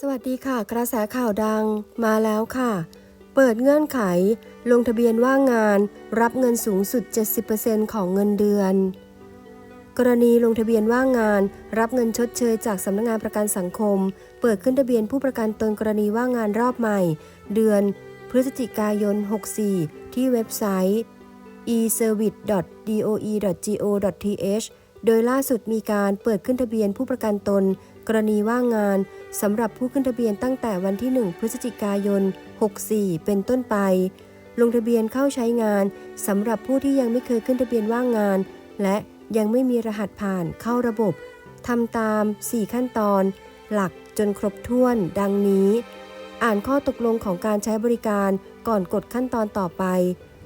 สวัสดีค่ะ กระแสข่าวดังมาแล้วค่ะ เปิดเงื่อนไข ลงทะเบียนว่างงาน รับเงินสูงสุด 70%ของเงินเดือน กรณีลงทะเบียนว่างงาน รับเงินชดเชยจากสำนักงานประกันสังคม เปิดขึ้นทะเบียนผู้ประกันตนกรณีว่างงานรอบใหม่ เดือน พฤศจิกายน 64 ที่เว็บไซต์ e-service.doe.go.th โดยล่าสุดมีการเปิดขึ้นทะเบียนผู้ประกันตน กรณีว่างงานสำหรับผู้ขึ้นทะเบียนตั้งแต่วันที่ 1 พฤศจิกายน 64 เป็นต้นไป ลงทะเบียนเข้าใช้งานสำหรับผู้ที่ยังไม่เคยขึ้นทะเบียนว่างงาน และยังไม่มีรหัสผ่านเข้าระบบทำตาม 4 ขั้นตอน หลักจนครบถ้วน ดังนี้ อ่านข้อตกลงของการใช้บริการก่อนกดขั้นตอนต่อไป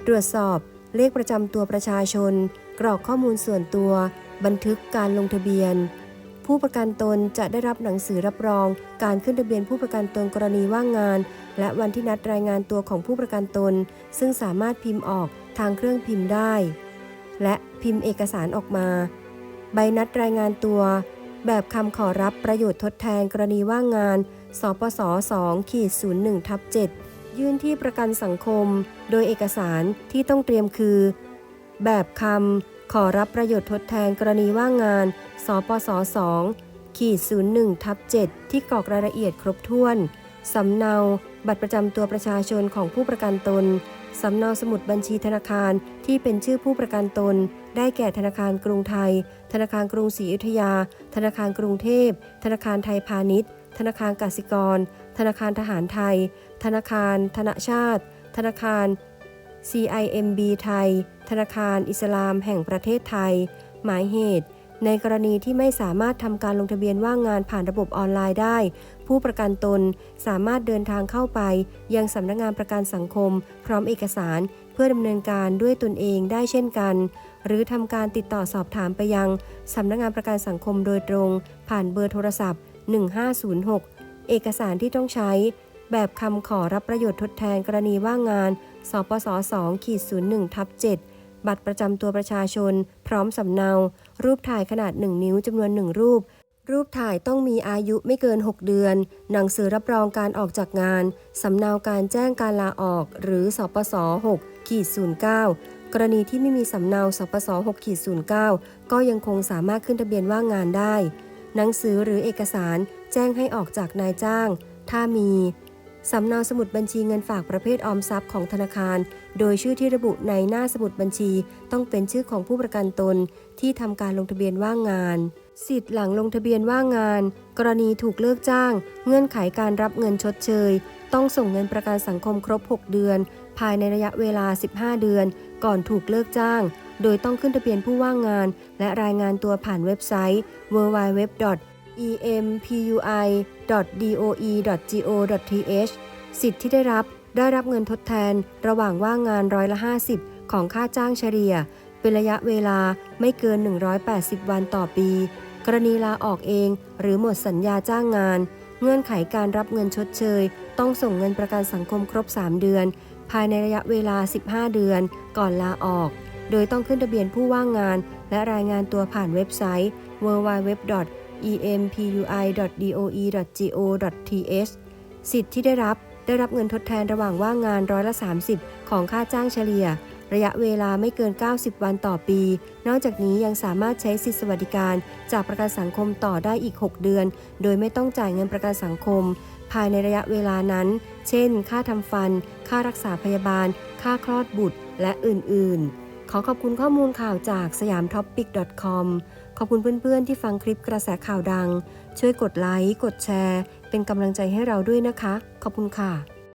ตรวจสอบเลขประจำตัวประชาชน กรอกข้อมูลส่วนตัว บันทึกการลงทะเบียน ผู้ประกันตนจะได้รับหนังสือรับรอง การขึ้นทะเบียนผู้ประกันตนกรณีว่างงาน และวันที่นัดรายงานตัวของผู้ประกันตน ซึ่งสามารถพิมพ์ออกทางเครื่องพิมพ์ได้ และพิมพ์เอกสารออกมา ใบนัดรายงานตัว แบบคำขอรับประโยชน์ทดแทนกรณีว่างงาน สปส2ขีด01ทับ7ยื่นที่ประกันสังคม โดยเอกสารที่ต้องเตรียมคือ แบบคำ ขอรับประโยชน์ทดแทนกรณีว่างงาน สปส2ขีด01ทับ7ที่กรอกรายละเอียดครบถ้วน สำเนา บัตรประจำตัวประชาชนของผู้ประกันตน สำเนาสมุดบัญชีธนาคารที่เป็นชื่อผู้ประกันตน ได้แก่ธนาคารกรุงไทย ธนาคารกรุงศรีอยุธยา ธนาคารกรุงเทพ ธนาคารไทยพาณิชย์ ธนาคารกสิกร ธนาคารทหารไทย ธนาคาร ธนชาติ ธนาคาร CIMB ไทย ธนาคารอิสลามแห่งประเทศไทย หมายเหตุ ในกรณีที่ไม่สามารถทำการลงทะเบียนว่างงานผ่านระบบออนไลน์ได้ ผู้ประกันตนสามารถเดินทางเข้าไป ยังสำนักงานประกันสังคม พร้อมเอกสาร เพื่อดำเนินการด้วยตนเองได้เช่นกัน หรือทำการติดต่อสอบถามไปยังสำนักงานประกันสังคมโดยตรง ผ่านเบอร์โทรศัพท์ 1506 เอกสารที่ต้องใช้แบบคำขอรับประโยชน์ทดแทนกรณีว่างงาน สปส2ขีด01ทับ7 บัตรประจำตัวประชาชน พร้อมสำเนา รูปถ่ายขนาด 1 นิ้วจำนวน 1 รูป รูปถ่ายต้องมีอายุไม่เกิน 6 เดือน หนังสือรับรองการออกจากงาน สำเนาการแจ้งการลาออก หรือสปส6ขีด09 กรณีที่ไม่มีสำเนาสปส6ขีด09 ก็ยังคงสามารถขึ้นทะเบียนว่างงานได้ หนังสือหรือเอกสารแจ้งให้ออกจากนายจ้าง ถ้ามี สำเนาสมุดบัญชีเงินฝากประเภทออมทรัพย์ของธนาคาร โดยชื่อที่ระบุในหน้าสมุดบัญชี ต้องเป็นชื่อของผู้ประกันตน ที่ทำการลงทะเบียนว่างงาน สิทธิ์หลังลงทะเบียนว่างงาน กรณีถูกเลิกจ้าง เงื่อนไขการรับเงินชดเชย ต้องส่งเงินประกันสังคมครบ 6 เดือน ภายในระยะเวลา 15 เดือน ก่อนถูกเลิกจ้าง โดยต้องขึ้นทะเบียนผู้ว่างงาน และรายงานตัวผ่านเว็บไซต์ www empui.doe.go.th สิทธิ์ที่ได้รับได้รับเงินทดแทนระหว่างว่างงานร้อยละ 50 ของค่าจ้างเฉลี่ย เป็นระยะเวลาไม่เกิน 180 วันต่อปี กรณีลาออกเอง หรือหมดสัญญาจ้างงาน เงื่อนไขการรับเงินชดเชย ต้องส่งเงินประกันสังคมครบ 3 เดือน ภายในระยะเวลา 15 เดือน ก่อนลาออก โดยต้องขึ้นทะเบียนผู้ว่างงาน และรายงานตัวผ่านเว็บไซต์ www empui.doe.go.th สิทธิ์ที่ได้รับได้รับเงินทดแทนระหว่างว่างงานร้อยละ 30 ของค่าจ้างเฉลี่ย ระยะเวลาไม่เกิน 90 วันต่อปี นอกจากนี้ยังสามารถใช้สิทธิสวัสดิการ จากประกันสังคมต่อได้อีก 6 เดือน โดยไม่ต้องจ่ายเงินประกันสังคม ภายในระยะเวลานั้น เช่น ค่าทำฟัน ค่ารักษาพยาบาล ค่าคลอดบุตร และอื่น ๆ ขอขอบคุณข้อมูลข่าวจากสยามท็อปปิก .com ขอบคุณเพื่อนๆ ที่ฟังคลิปกระแสข่าวดัง ช่วยกดไลค์ กดแชร์ เป็นกำลังใจให้เราด้วยนะคะ ขอบคุณค่ะ